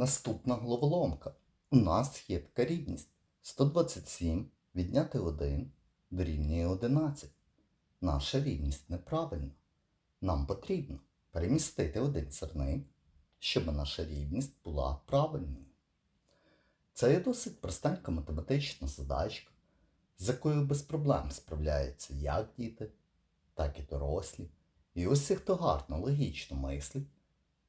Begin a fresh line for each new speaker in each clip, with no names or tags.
Наступна головоломка. У нас є така рівність. 127 відняти 1 дорівнює 11. Наша рівність неправильна. Нам потрібно перемістити один сирник, щоб наша рівність була правильною. Це є досить простенька математична задачка, з якою без проблем справляються як діти, так і дорослі. І усі, хто гарно логічно мислить,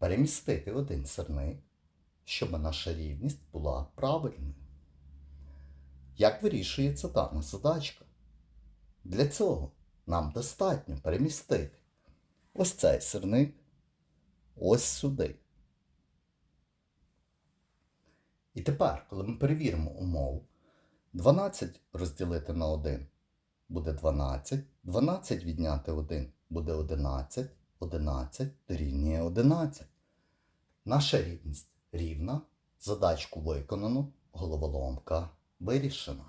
перемістити один сирник, щоб наша рівність була правильною. Як вирішується дана задачка? Для цього нам достатньо перемістити ось цей сирник ось сюди. І тепер, коли ми перевіримо умову, 12 розділити на 1 буде 12, 12 відняти 1 буде 11, 11 дорівнює 11. Наша рівність рівна, задачку виконано, головоломка вирішена.